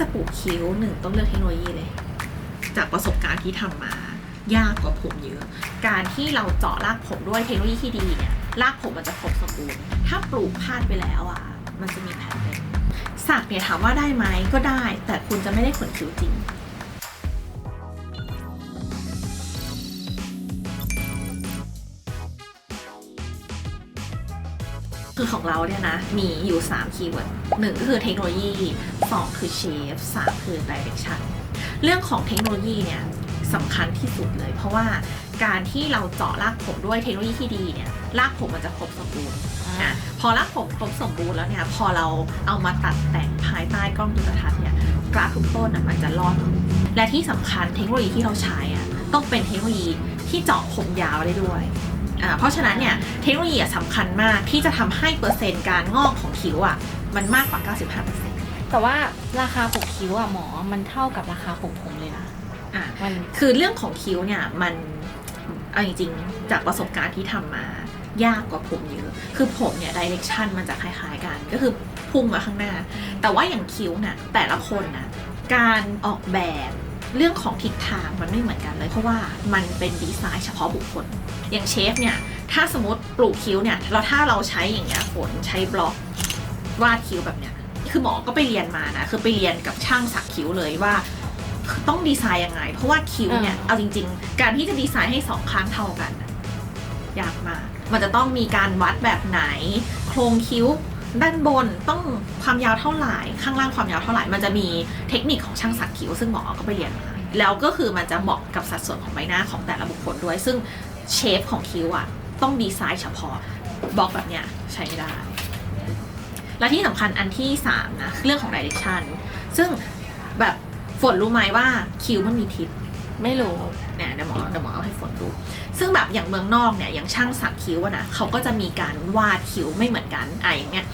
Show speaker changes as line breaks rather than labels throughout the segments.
จะปลูกคิ้วหนึ่งต้องเลือกเทคโนโลยีเลย จากประสบการณ์ที่ทำมา ยากกว่าผมเยอะ การที่เราเจาะรากผมด้วยเทคโนโลยีที่ดีเนี่ยรากผมมันจะครบสมบูรณ์ถ้าปลูกพลาดไปแล้วอะ มันจะมีแผลเป็นสักเนี่ยถามว่าได้ไหมก็ได้ แต่คุณจะไม่ได้ขนคิ้วจริง คือของเราเนี่ยนะ มีอยู่ 3 คีย์เวิร์ดหนึ่งก็คือเทคโนโลยี 2 คือเชฟ3คือ direction เรื่องของเทคโนโลยีเนี่ยสำคัญที่สุดเลย เพราะว่าการที่เราเจาะรากผมด้วยเทคโนโลยีที่ดีเนี่ยรากผมมันจะครบสมบูรณ์อะพอรากผมครบสมบูรณ์แล้วเนี่ยพอเราเอามาตัดแต่งภายใต้กล้องจุลทรรศน์เนี่ยกราฟทุกต้นอะมันจะรอด และที่สำคัญเทคโนโลยีที่เราใช้อะต้องเป็นเทคโนโลยีที่เจาะผมยาวได้ด้วยอ่า เพราะฉะนั้นเนี่ยเทคโนโลยีอะสำคัญมากที่จะทำให้เปอร์เซ็นต์การงอกของคิ้วอะมันมากกว่า 95%
แต่ว่าราคาปลูกคิ้วอะหมอมันเท่ากับราคาปลูกผมเลยนะ
อ่า
มัน
คือเรื่องของคิ้วเนี่ยมันเอาจริงๆจากประสบการณ์ที่ทำมายากกว่าผมเยอะ คือผมเนี่ยดิเรกชันมันจะคล้ายๆกัน ก็คือพุ่งมาข้างหน้า แต่ว่าอย่างคิ้วเนี่ยแต่ละคนนะการออกแบบ เรื่องของทิศทางมันไม่เหมือนกันเลย เพราะว่ามันเป็นดีไซน์เฉพาะบุคคล อย่างเชฟเนี่ยถ้าสมมติปลูกคิ้วเนี่ยเราถ้าเราใช้อย่างเงี้ยฝนใช้บล็อกวาดคิ้วแบบเนี้ยคือหมอก็ไปเรียนมานะคือไปเรียนกับช่างสักคิ้วเลยว่าต้องดีไซน์ยังไง เพราะว่าคิ้วเนี่ยเอาจริง ๆ การที่จะดีไซน์ให้สองข้างเท่ากันน่ะยากมากมันจะต้องมีการวัดแบบไหน โครงคิ้ว ด้านบนต้องความยาวเท่าไหร่ ข้างล่างความยาวเท่าไหร่ มันจะมีเทคนิคของช่างสักคิ้วซึ่งหมอก็ไปเรียนมา แล้วก็คือมันจะเหมาะกับสัดส่วนของใบหน้าของแต่ละบุคคลด้วย ซึ่งเชฟของคิ้วอะต้องดีไซน์เฉพาะบล็อกแบบเนี้ยใช้ไม่ได้ และที่สำคัญอันที่3นะเรื่องของ direction ซึ่งแบบฝนรู้ไหมว่าคิ้วมันมีทิศ
ไม่รู้
เนี่ยเดี๋ยวหมอเดี๋ยวหมอเอาให้ฝนดู ซึ่งแบบอย่างเมืองนอกเนี่ยอย่างช่างสักคิ้วอะนะเขาก็จะมีการวาดคิ้วไม่เหมือนกันอะอย่างเงี้ย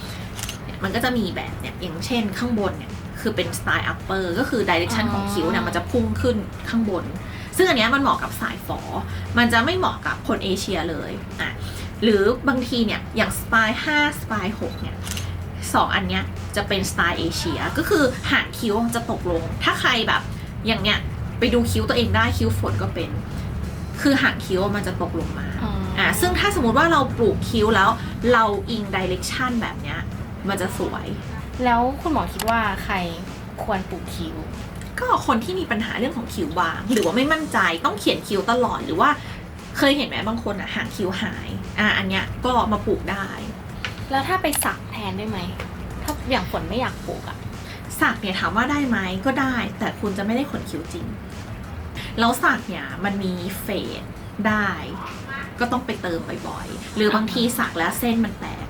เนี่ยมันก็จะมีแบบเนี่ยอย่างเช่นข้างบนเนี่ยคือเป็นสไตล์ upper ก็คือ direction
อ๋อ
ของคิ้วเนี่ยมันจะพุ่งขึ้นข้างบน ซึ่งอันเนี้ยมันเหมาะกับสายฝอ มันจะไม่เหมาะกับคนเอเชียเลยอะหรือบางทีเนี่ยอย่างสปาย5สปาย6เนี่ยสองอันเนี้ยจะเป็นสไตล์เอเชียก็คือหางคิ้วจะตกลง ถ้าใครแบบอย่างเนี้ย ไปดูคิ้วตัวเองได้คิ้วฝนก็เป็น คือหางคิ้วมันจะตกลงมา
อ๋ออ่
อ่าซึ่งถ้าสมมติว่าเราปลูกคิ้วแล้ว เราอิงดิเรกชันแบบเนี้ยมันจะสวย
แล้วคุณหมอคิดว่าใครควรปลูกคิ้ว
ก็คนที่มีปัญหาเรื่องของคิ้วบาง หรือว่าไม่มั่นใจต้องเขียนคิ้วตลอดหรือว่า เคยเห็นไหมบางคนอะหางคิ้วหายอ่าอันเนี้ยก็มาปลูกได้
แล้วถ้าไปสักแทนได้ไหมถ้าอย่างฝนไม่อยากปลูกอะ
สักเนี่ยถามว่าได้ไหมก็ได้ แต่คุณจะไม่ได้ขนคิ้วจริง แล้วสักเนี่ยมันมีเฟดได้ ก็ต้องไปเติมบ่อยๆ หรือบางทีสักแล้วเส้นมันแตก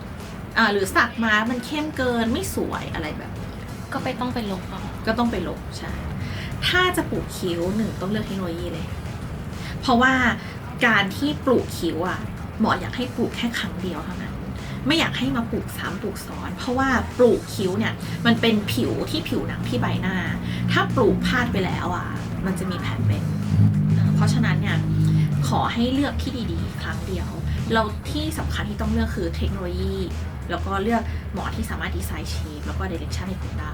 อ่าหรือสักมามันเข้มเกินไม่สวยอะไรแบบนี้
ก็ไปต้องไปลบเอา
ก็ต้องไปลบใช่ ถ้าจะปลูกคิ้วหนึ่งต้องเลือกเทคโนโลยีเลย เพราะว่าการที่ปลูกคิ้วอะหมออยากให้ปลูกแค่ครั้งเดียวเท่านั้น ไม่อยากให้มาปลูกซ้ำปลูกซ้อน เพราะว่าปลูกคิ้วเนี่ยมันเป็นผิวที่ผิวหนังที่ใบหน้า ถ้าปลูกพลาดไปแล้วอะ มันจะมีแผลเป็นเพราะฉะนั้นเนี่ยขอให้เลือกที่ดีๆ ครั้งเดียว เราที่สำคัญที่ต้องเลือกคือเทคโนโลยี แล้วก็เลือกหมอที่สามารถดีไซน์เชฟแล้วก็เดเรคชั่นให้คุณได้